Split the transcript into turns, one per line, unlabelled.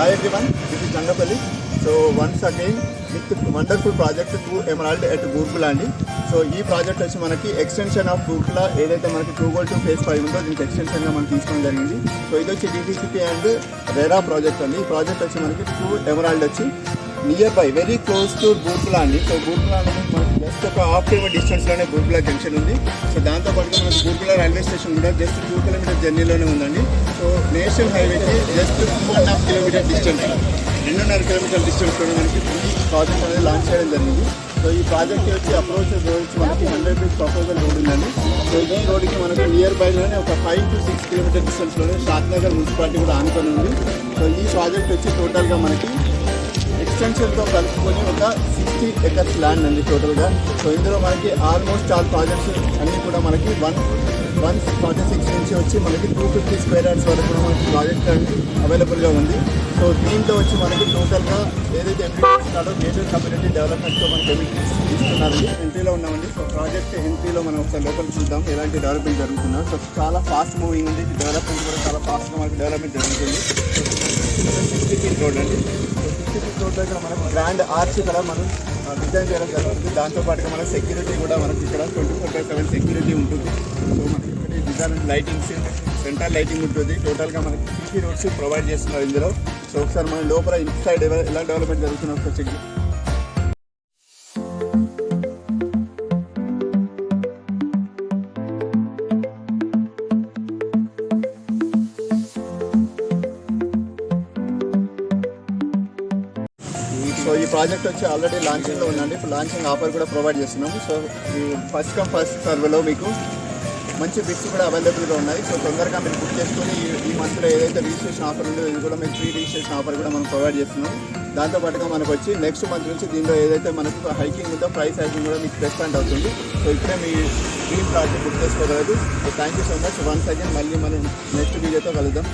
Hi everyone this is Jangapalli so once again with wonderful project two Emerald at Gurkula అండి so ఈ project వచ్చి మనకి extension of Gurkula ఏదైతే మనకి two goal two phase five ఉందో దీనికి ఎక్స్టెన్షన్గా మనం తీసుకోవడం జరిగింది. సో ఇది వచ్చి డిటీసీపీ అండ్ రెరా ప్రాజెక్ట్ అండి. ఈ ప్రాజెక్ట్ వచ్చి మనకి టూ ఎమరాల్డ్ వచ్చి near by very close to Gurkula అండి సో గూర్కుల అనేది మనకి జస్ట్ ఒక హాఫ్ కిలోమీటర్ డిస్టెన్స్లోనే గూర్కుల జంక్షన్ ఉంది. సో దాంతో పాటుగా మనకి గూర్కుల రైల్వే స్టేషన్ కూడా జస్ట్ టూ కిలోమీటర్ జర్నీలోనే ఉందండి. సో నేషనల్ హైవేకి జస్ట్ టూ కిలోమీటర్ డిస్టెన్స్. రెండున్నర కిలోమీటర్ డిస్టెన్స్ మనకి ప్రాజెక్ట్ అనేది లాంచ్ చేయడం జరిగింది. సో ఈ ప్రాజెక్ట్ వచ్చి అప్రోచ్ వచ్చి మనకి హండ్రెడ్ ఫీట్ ప్రపోజల్ రోడ్ ఉందండి. సో ఈ రోడ్కి మనకు నియర్ బైలోనే ఒక ఫైవ్ టు సిక్స్ కిలోమీటర్ డిస్టెన్స్లోనే షాద్నగర్ మున్సిపాలిటీ కూడా ఆనుకొని ఉంది. సో ఈ ప్రాజెక్ట్ వచ్చి టోటల్గా మనకి ఎక్స్టెన్షన్తో కలుపుకొని ఒక సిక్స్టీ ఎకర్స్ ల్యాండ్ అండి టోటల్గా సో ఇందులో మనకి ఆల్మోస్ట్ ఆల్ ప్రాజెక్ట్స్ అన్నీ కూడా మనకి వన్ వన్ ఫార్టీ సిక్స్ నుంచి వచ్చి మనకి టూ ఫిఫ్టీ స్క్వేర్ యార్డ్స్ వరకు కూడా మనకి ప్రాజెక్ట్ అనేది అవైలబుల్గా ఉంది. సో దీంట్లో వచ్చి మనకి టోటల్గా ఏదైతే ఎంపీస్ ఉన్నారో గేటెడ్ కమ్యూనిటీ డెవలప్మెంట్తో మనకి ఎంపీస్ ఇస్తున్నారండి ఎంట్రీలో ఉన్నామండి. సో ప్రాజెక్ట్ ఎంట్రీలో మనం ఒకసారి లోపల చూద్దాం ఎలాంటి డెవలప్మెంట్ జరుగుతుందో. సో చాలా ఫాస్ట్ మూవింగ్ ఉంది. డెవలప్మెంట్ కూడా చాలా ఫాస్ట్గా మనకి డెవలప్మెంట్ జరుగుతుంది. సిక్స్టీ ఫీట్ రోడ్ అండి. సిక్స్టీ ఫీట్ రోడ్ దగ్గర మనం గ్రాండ్ ఆర్చ్ ఇక్కడ మనం డిజైన్ చేయడం జరుగుతుంది. దాంతోపాటుగా మన సెక్యూరిటీ కూడా మనకి ఇక్కడ twenty four by seven security ఉంటుంది. సో లైటింగ్స్ సెంట్రల్ లైటింగ్ ఉంటుంది. టోటల్గా మనకి సిటీ రోడ్స్ ప్రొవైడ్ చేస్తున్నారు ఇందులో. సో ఒకసారి మన లోపల ఇన్ సైడ్ ఎలా డెవలప్మెంట్ జరుగుతుందో ఒకసారి చెక్ సో ఈ ప్రాజెక్ట్ వచ్చి ఆల్రెడీ లాంచింగ్లో ఉందండి. ఇప్పుడు లాంచింగ్ ఆఫర్ కూడా ప్రొవైడ్ చేస్తున్నాము. సో ఈ ఫస్ట్ కమ్ ఫస్ట్ సర్వేలో మీకు మంచి బిట్స్ కూడా అవైలబుల్గా ఉన్నాయి. సో తొందరగా మీరు బుక్ చేసుకొని ఈ- మంత్లో ఏదైతే రిజిస్ట్రేషన్ ఆఫర్ ఉందో ఇది కూడా మీకు ఫ్రీ రిజిస్ట్రేషన్ ఆఫర్ కూడా మనం ప్రొవైడ్ చేస్తున్నాం. దాంతోపాటుగా మనకు వచ్చి నెక్స్ట్ మంత్ నుంచి దీనిలో ఏదైతే మనకు హైకింగ్ ఉందో ప్రైస్ హైకింగ్ కూడా మీకు రెస్పాండ్ అవుతుంది. సో ఇక్కడే మీ dream project book చేసుకోగలదు so thank you so much once again మళ్ళీ మనం నెక్స్ట్ వీడియోతో కలుద్దాం.